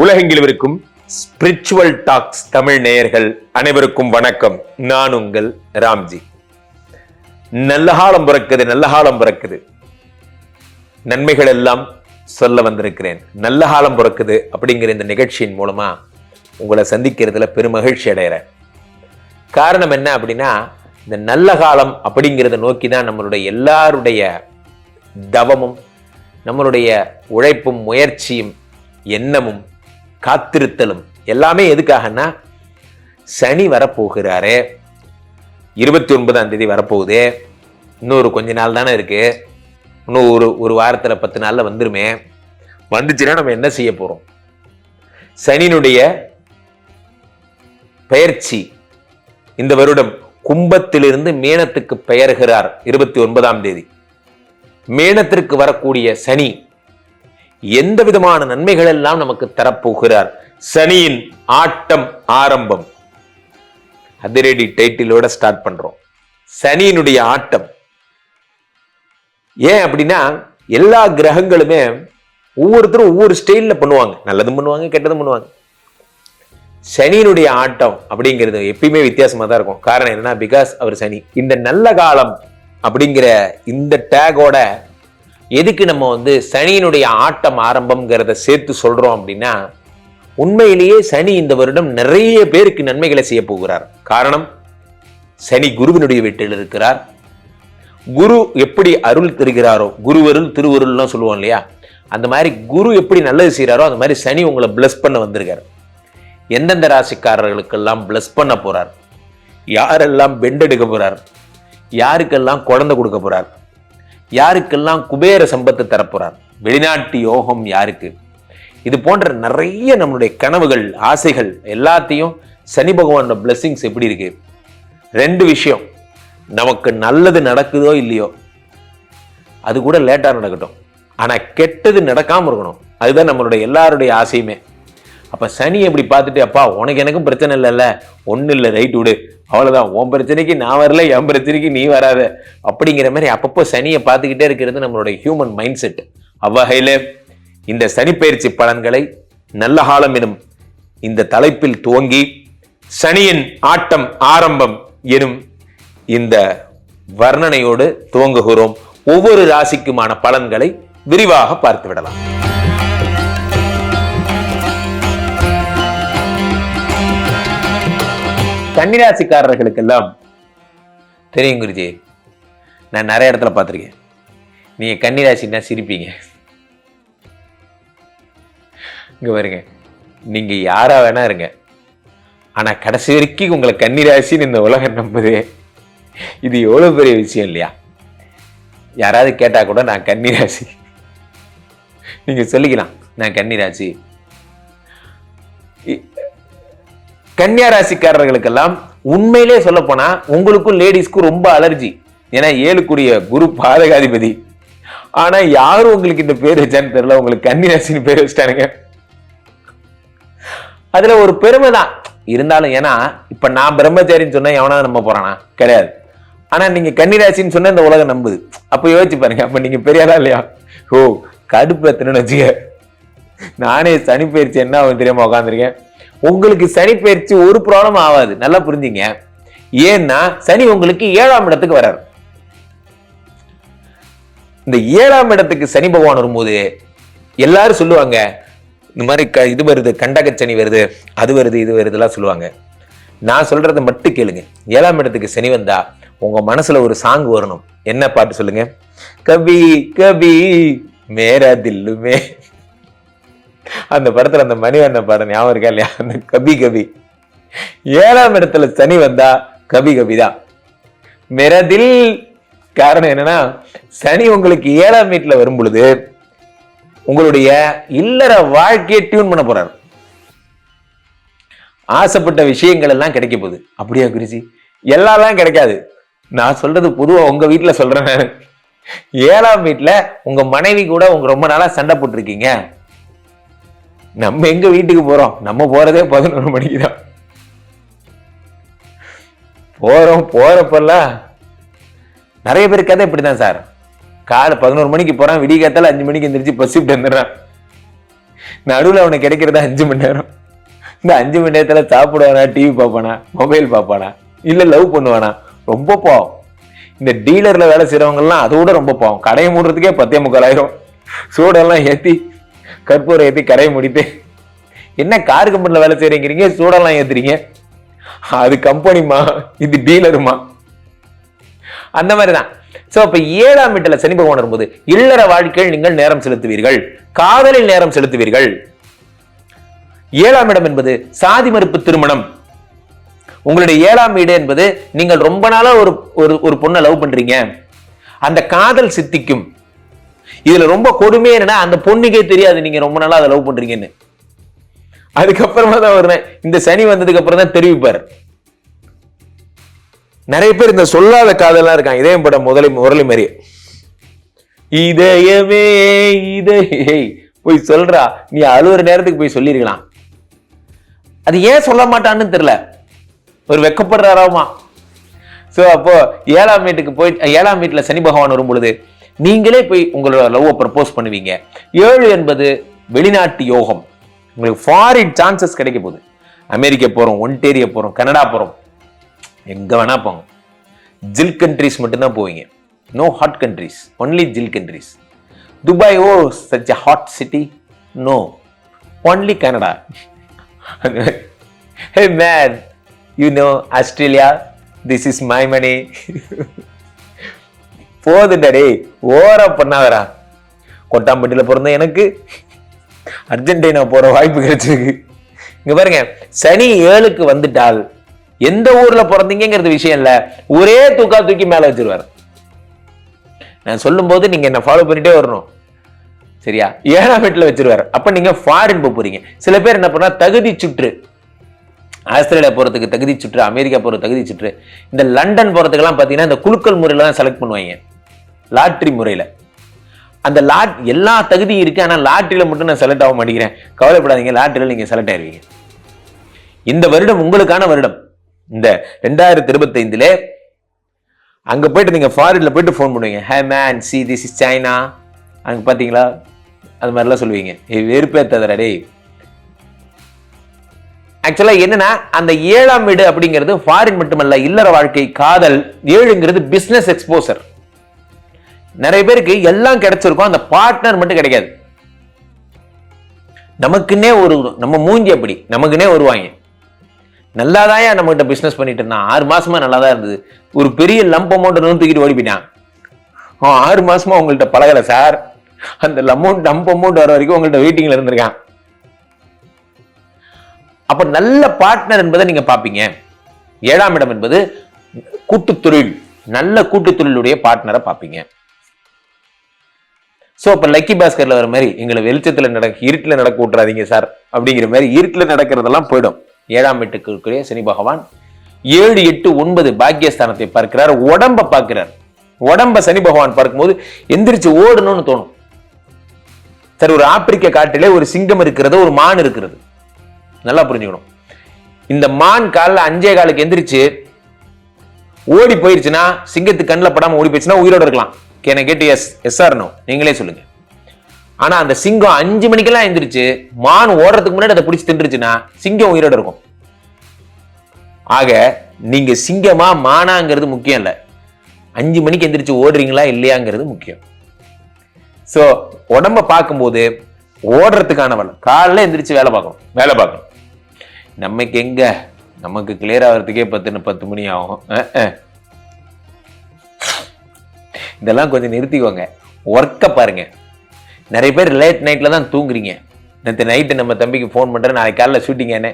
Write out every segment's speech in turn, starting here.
உலகெங்கில் இருக்கும் spiritual tax Tamil நேயர்கள் அனைவருக்கும் வணக்கம். நான் உங்கள் ராம்ஜி. நல்ல காலம் பிறக்குது நல்ல காலம் பிறக்குது. நன்மைகள் எல்லாம் சொல்ல வந்திருக்கிறேன். நல்ல காலம் பிறக்குது அப்படிங்கிற இந்த நிகழ்ச்சியின் மூலமா உங்களை சந்திக்கிறதுல பெருமகிழ்ச்சி அடைகிறேன். காரணம் என்ன அப்படின்னா இந்த நல்ல காலம் அப்படிங்கிறத நோக்கி தான் நம்மளுடைய எல்லாருடைய தவமும் நம்மளுடைய உழைப்பும் முயற்சியும் எண்ணமும் காத்திருத்தலும். எல்லாமே எதுக்காகன்னா சனி வரப்போகிறாரு. இருபத்தி ஒன்பதாம் தேதி வரப்போகுது. இன்னொரு கொஞ்ச நாள் தானே இருக்கு. இன்னும் ஒரு ஒரு வாரத்தில் பத்து நாளில் வந்துருமே. வந்துச்சுன்னா நம்ம என்ன செய்ய போகிறோம் சனியினுடைய பெயர்ச்சி இந்த வருடம் கும்பத்திலிருந்து மேனத்துக்கு பெயர்கிறார் இருபத்தி ஒன்பதாம் தேதி. மேனத்திற்கு வரக்கூடிய சனி எந்த விதமான நன்மைகள் எல்லாம் நமக்கு தரப்போகிறார்? சனியின் ஆட்டம் ஆரம்பம். அதிரடி டைட்டிலோட ஸ்டார்ட் பண்றோம். சனியினுடைய ஆட்டம். ஏன் அப்படின்னா எல்லா கிரகங்களுமே ஒவ்வொருத்தரும் ஒவ்வொரு ஸ்டைலில் பண்ணுவாங்க. நல்லதும் பண்ணுவாங்க கெட்டதும் பண்ணுவாங்க. சனியினுடைய ஆட்டம் அப்படிங்கிறது எப்பயுமே வித்தியாசமாக தான் இருக்கும். காரணம் என்னன்னா பிகாஸ் அவர் சனி. இந்த நல்ல காலம் அப்படிங்கிற இந்த டேகோட எதுக்கு நம்ம வந்து சனியினுடைய ஆட்டம் ஆரம்பம்ங்கிறத சேர்த்து சொல்கிறோம் அப்படின்னா உண்மையிலேயே சனி இந்த வருடம் நிறைய பேருக்கு நன்மைகளை செய்ய போகிறார். காரணம் சனி குருவினுடைய வீட்டில் இருக்கிறார். குரு எப்படி அருள் தருகிறாரோ குருவருள் திருவருள்லாம் சொல்லுவோம் இல்லையா? அந்த மாதிரி குரு எப்படி நல்லது செய்கிறாரோ அந்த மாதிரி சனி உங்களை பிளஸ் பண்ண வந்திருக்கார். எந்தெந்த ராசிக்காரர்களுக்கெல்லாம் பிளஸ் பண்ண போகிறார் யாரெல்லாம் பெண்டெடுக்க போகிறார் யாருக்கெல்லாம் குழந்தை கொடுக்க போகிறார் யாருக்கெல்லாம் குபேர சம்பத்து தரப்போறார்? வெளிநாட்டு யோகம் யாருக்கு? இது போன்ற நிறைய நம்மளுடைய கனவுகள் ஆசைகள் எல்லாத்தையும் சனி பகவானோட பிளெஸிங்ஸ் எப்படி இருக்கு? ரெண்டு விஷயம். நமக்கு நல்லது நடக்குதோ இல்லையோ? அது கூட லேட்டாக நடக்கட்டும். ஆனால் கெட்டது நடக்காமல் இருக்கணும். அதுதான் நம்மளுடைய எல்லாருடைய ஆசையுமே. அப்போ சனி எப்படி பார்த்துட்டு அப்பா உனக்கு எனக்கும் பிரச்சனை இல்லைல்ல. ஒன்றும் இல்லை. ரைட் விடு. அவ்வளோதான் உன் பிரச்சனைக்கு நான் வரல என் பிரச்சனைக்கு நீ வராத. அப்படிங்கிற மாதிரி அப்பப்போ சனியை பார்த்துக்கிட்டே இருக்கிறது நம்மளுடைய ஹியூமன் மைண்ட் செட் அவ்வகையில் இந்த சனிப்பெயர்ச்சி பலன்களை நல்ல காலம் எனும் இந்த தலைப்பில் துவங்கி சனியின் ஆட்டம் ஆரம்பம் எனும் இந்த வர்ணனையோடு துவங்குகிறோம். ஒவ்வொரு ராசிக்குமான பலன்களை விரிவாக பார்த்து விடலாம் கன்னிராசிக்காரர்களுக்கெல்லாம் தெரியும் குருஜி. நான் நிறைய இடத்துல பார்த்துருக்கேன். நீங்க கன்னிராசின்னா சிரிப்பீங்க. இங்க பாருங்க. நீங்க யாரா வேணா இருங்க. ஆனா கடைசி வரைக்கும் உங்களை கன்னிராசின்னு இந்த உலகம் நம்புது. இது எவ்வளவு பெரிய விஷயம் இல்லையா? யாராவது கேட்டா கூட நான் கன்னிராசி. நீங்க சொல்லிக்கலாம் நான் கன்னிராசி. இ- கன்னியா ராசிக்காரர்களுக்கெல்லாம் உண்மையிலே சொல்ல போனா உங்களுக்கும் லேடிஸ்க்கும் ரொம்ப அலர்ஜி. ஏன்னா ஏழுக்குரிய குரு பாதகாதிபதி. ஆனா யாரும் உங்களுக்கு இந்த பேர் வச்சான்னு தெரியல. உங்களுக்கு கன்னிராசின்னு பேர் வச்சிட்டானுங்க. அதுல ஒரு பெருமை தான். இருந்தாலும் ஏன்னா இப்ப நான் பிரம்மச்சாரின்னு சொன்னா எவனாவது நம்ப போறானா? கிடையாது. ஆனா நீங்க கன்னிராசின்னு சொன்னா இந்த உலகம் நம்புது. அப்ப யோசிச்சு பாருங்க. அப்ப நீங்க பெரியாரா இல்லையா? ஓ கடுப்பு எத்தனைன்னு வச்சுக்க. நானே சனி பயிற்சி என்ன ஆகும் தெரியாம உட்காந்துருக்கேன் உங்களுக்கு சனி பயிற்சி ஒரு ப்ராப்ளம் ஆகாது. நல்லா புரிஞ்சுங்க. ஏன்னா சனி உங்களுக்கு ஏழாம் இடத்துக்கு வராது இந்த ஏழாம் இடத்துக்கு சனி பகவான் வரும்போது எல்லாரும் சொல்லுவாங்க இந்த மாதிரி க இது வருது கண்டக சனி வருது அது வருது இது வருதுலாம் சொல்லுவாங்க. நான் சொல்றதை மட்டும் கேளுங்க. ஏழாம் இடத்துக்கு சனி வந்தா உங்க மனசுல ஒரு சாங் வரணும். என்ன பாட்டு சொல்லுங்க? கபி கபி மேரா தில்லுமே அந்த படத்துல அந்த மணிவண்ண பாடம் ஞாபகம் இருக்கா இல்லையா? அந்த கபி கபி. ஏழாம் இடத்துல சனி வந்தா கபி கபி தான் மிரதில் காரணம் என்னன்னா சனி உங்களுக்கு ஏழாம் வீட்டுல வரும் பொழுது உங்களுடைய இல்லற வாழ்க்கையை டியூன் பண்ண போறாரு. ஆசைப்பட்ட விஷயங்கள் எல்லாம் கிடைக்க போகுது. அப்படியா குருஜி? எல்லாம்லாம் கிடைக்காது. நான் சொல்றது பொதுவா உங்க வீட்டுல சொல்றேன் ஏழாம் வீட்டுல உங்க மனைவி கூட உங்க ரொம்ப நாளா சண்டை போட்டிருக்கீங்க. நம்ம எங்க வீட்டுக்கு போறோம்? நம்ம போறதே பதினொரு மணிக்கு தான் போறோம் போறப்பெல்லாம் நிறைய பேர் கதை இப்படிதான் சார். காலை பதினோரு மணிக்கு போறான் விடிய காத்தால அஞ்சு மணிக்கு எந்திரிச்சு பஸ் விட்டு வந்துடுறான். நடுவில் அவனுக்கு கிடைக்கிறதா அஞ்சு மணி நேரம். இந்த அஞ்சு மணி நேரத்தில் சாப்பிடுவானா டிவி பார்ப்பானா மொபைல் பார்ப்பானா இல்லை லவ் பண்ணுவானா? ரொம்ப பாவம். இந்த டீலரில் வேலை செய்கிறவங்கலாம் அதை அதோட ரொம்ப பாவம். கடையை மூடுறதுக்கே பத்தே முக்கால் ஆயிரும். சூடெல்லாம் ஏற்றி கற்பூரை ஏற்றி கரையை முடித்து என்ன கார் கம்பெனியில் வேலை செய்கிறீங்கிறீங்க சூடெல்லாம் ஏத்துறீங்க? அது கம்பெனிமா இது டீலருமா அந்த மாதிரிதான். சோ அப்ப ஏழாம் வீட்டுல சனி பகவான் வரும்போது இல்லற வாழ்க்கையில் நீங்கள் நேரம் செலுத்துவீர்கள். காதலில் நேரம் செலுத்துவீர்கள். ஏழாம் இடம் என்பது சாதி மறுப்பு திருமணம். உங்களுடைய ஏழாம் வீடு என்பது நீங்கள் ரொம்ப நாளா ஒரு ஒரு பொண்ணை லவ் பண்றீங்க. அந்த காதல் சித்திக்கும். இதுல ரொம்ப கொடுமையே என்னன்னா அந்த பொண்ணுக்கே தெரியாது நீங்க ரொம்ப நாளா அதை லவ் பண்றீங்கன்னு. அதுக்கப்புறமா தான் வருவேன் இந்த சனி வந்ததுக்கு அப்புறம் தான் தெரிவிப்பார். நிறைய பேர் இந்த சொல்லாத காதலாம் இருக்கான் இதயம் படம் முதலை முரளி மாதிரி இதயமே இதயே போய் சொல்றா நீ அழுவுற நேரத்துக்கு போய் சொல்லிருக்கலாம். அது ஏன் சொல்ல மாட்டான்னு தெரியல. ஒரு வெக்கப்படுறாராமா. சோ அப்போ ஏழாம் வீட்டுக்கு போய் ஏழாம் வீட்டுல சனி பகவான் வரும் பொழுது நீங்களே போய் உங்களோட லவ்வை ப்ரப்போஸ் பண்ணுவீங்க. ஏழு என்பது வெளிநாட்டு யோகம். உங்களுக்கு ஃபாரின் சான்சஸ் கிடைக்க போகுது. அமெரிக்கா போகிறோம் ஒன்டேரியா போகிறோம் கனடா போகிறோம் எங்கே வேணா போங்க. ஜில் கண்ட்ரிஸ் மட்டும்தான் போவீங்க. நோ ஹாட் கண்ட்ரிஸ் ஒன்லி ஜில் countries Dubai oh such hot city no only Canada. Hey man you know Australia this is my money போதுடா டேய் பண்ணாதரா கொட்டாம்பட்டியில் பிறந்த எனக்கு அர்ஜென்டினா போகிற வாய்ப்பு கிடைச்சிருக்கு. இங்கே பாருங்க சனி ஏழுக்கு வந்துட்டால் எந்த ஊரில் பிறந்தீங்கிறது விஷயம் இல்லை ஒரே தூக்கா தூக்கி மேலே வச்சிருவாரு. நான் சொல்லும்போது நீங்கள் என்ன ஃபாலோ பண்ணிட்டே வரணும். சரியா? ஏழாம் வீட்டில் வச்சிருவார். அப்போ நீங்கள் ஃபாரின் போக போறீங்க. சில பேர் என்ன பண்ணால் தகுதி சுற்று. ஆஸ்திரேலியா போகிறதுக்கு தகுதி சுற்று அமெரிக்கா போகிற தகுதி சுற்று. இந்த லண்டன் போகிறதுக்கெல்லாம் பார்த்தீங்கன்னா இந்த குலுக்கல் முறையில் தான் செலக்ட் பண்ணுவாங்க. லாட்ரி முறையில். அந்த லாட் எல்லா தகுதியும் இருக்கு ஆனால் லாட்ரியில் மட்டும் நான் செலக்ட் ஆக மாட்டேங்கிறேன். கவலைப்படாதீங்க லாட்ரியில் நீங்கள் செலக்ட் ஆயிருவீங்க. இந்த வருடம் உங்களுக்கான வருடம். இந்த ரெண்டாயிரத்தி இருபத்தைந்துல அங்கே போயிட்டு நீங்கள் ஃபாரினில் போயிட்டு ஃபோன் பண்ணுவீங்க. Hey man see this is China அங்கே பார்த்தீங்களா அது மாதிரிலாம் சொல்லுவீங்க. ஏய் வெறுப்பேத்ததடா டேய். ஆக்சுவலா என்னன்னா அந்த ஏழாம் வீடு அப்படிங்கிறது ஃபாரின் மட்டுமல்ல இல்லற வாழ்க்கை காதல் ஏழுங்கிறது பிசினஸ் எக்ஸ்போசர் நிறைய பேருக்கு எல்லாம் கிடைச்சிருக்கும் அந்த பார்ட்னர் மட்டும் கிடைக்காது. நமக்குன்னே ஒரு நம்ம மூஞ்சி அப்படி நமக்குன்னே வருவாங்க. நல்லாதாயா நம்மகிட்ட பிசினஸ் பண்ணிட்டு இருந்தான். ஆறு மாசமா நல்லா தான் இருந்தது. ஒரு பெரிய லம்ப் அமௌண்ட் தூக்கிட்டு ஓடி போயிட்டான் ஆறு மாசமா உங்கள்கிட்ட பழகலை சார் அந்த அமௌண்ட் லம்ப் அமௌண்ட் வர வரைக்கும் உங்கள்கிட்ட வெயிட்டிங்ல இருந்திருக்கான். அப்ப நல்ல பார்ட்னர் என்பதை நீங்க பார்ப்பீங்க. ஏழாம் இடம் என்பது கூட்டுத்தொழில் நல்ல கூட்டுத்தொழிலுடைய பார்ட்னரை பார்ப்பீங்க. சோ அப்ப லக்கி பாஸ்கர்ல வர மாதிரி எங்களை வெளிச்சத்துல நடக்க இருட்டில் நடக்க விட்றாதீங்க சார் அப்படிங்கிற மாதிரி இருட்டில் நடக்கிறதெல்லாம் போயிடும். ஏழாம் வீட்டுக்கு இருக்கிற சனி பகவான் ஏழு எட்டு ஒன்பது பாக்கியஸ்தானத்தை பார்க்கிறார் உடம்ப பார்க்கிறார். உடம்ப சனி பகவான் பார்க்கும்போது எந்திரிச்சு ஓடணும்னு தோணும். சார் ஒரு ஆப்பிரிக்க காட்டிலே ஒரு சிங்கம் இருக்கிறது ஒரு மான் இருக்கிறது. நல்லா புரிஞ்சுக்கணும். இந்த மான் காலில் அஞ்சே காலுக்கு எந்திரிச்சு ஓடி போயிருச்சுன்னா சிங்கத்துக்கு கண்ணில் படாம ஓடி போயிடுச்சுன்னா உயிரோடு இருக்கலாம். கேன கேட்டு எஸ் எஸ் ஆர்னோ நீங்களே சொல்லுங்க. ஆனா அந்த சிங்கம் அஞ்சு மணிக்கெல்லாம் எந்திரிச்சு மான் ஓடுறதுக்கு முன்னாடி அதை பிடிச்சி தின்றுச்சுன்னா சிங்கம் உயிரோடு இருக்கும். ஆக நீங்க சிங்கமா மானாங்கிறது முக்கியம் இல்ல. அஞ்சு மணிக்கு எந்திரிச்சு ஓடுறீங்களா இல்லையாங்கிறது முக்கியம். சோ உடம்ப பார்க்கும்போது ஓடுறதுக்கான வேலை காலைல எந்திரிச்சு வேலை பார்க்கணும். வேலை பார்க்கணும். நமக்கு எங்க? நமக்கு கிளியர் ஆகிறதுக்கே பத்து பத்து மணி ஆகும். இதெல்லாம் கொஞ்சம் நிறுத்திக்கோங்க. ஒர்க்கை பாருங்க. நிறைய பேர் லேட் நைட்ல தான் தூங்குறீங்க. நேற்று நைட்டு நம்ம தம்பிக்கு ஃபோன் பண்ணுறேன் நாளைக்கு காலைல ஷூட்டிங் என்ன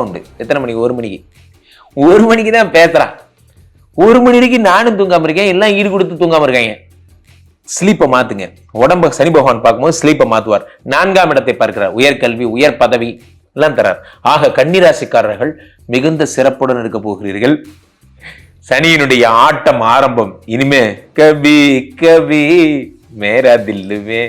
உண்டு. எத்தனை மணிக்கு ஒரு மணிக்கு. ஒரு மணிக்கு தான் பேசுகிறான் ஒரு மணி வரைக்கும் நானும் தூங்காமல் இருக்கேன். எல்லாம் ஈடு கொடுத்து தூங்காமல் இருக்காங்க. ஸ்லீப்பை மாற்றுங்க உடம்ப சனி பகவான் பார்க்கும்போது ஸ்லீப்பை மாற்றுவார் நான்காம் இடத்தை பார்க்கிறார். உயர்கல்வி உயர் பதவி. எல்லாம் தரார். ஆக கன்னிராசிக்காரர்கள் மிகுந்த சிறப்புடன் இருக்க போகிறீர்கள். சனியினுடைய ஆட்டம் ஆரம்பம். இனிமே கவி கவி மேரா தில்லுமே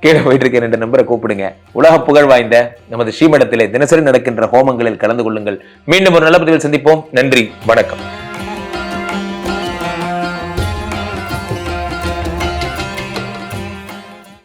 கீழே போயிட்டு இருக்க ரெண்டு நம்பரை கூப்பிடுங்க. உலக புகழ் வாய்ந்த நமது ஸ்ரீமடத்திலே தினசரி நடக்கின்ற ஹோமங்களில் கலந்து கொள்ளுங்கள். மீண்டும் ஒரு நல்ல பதிவில் சந்திப்போம். நன்றி வணக்கம்.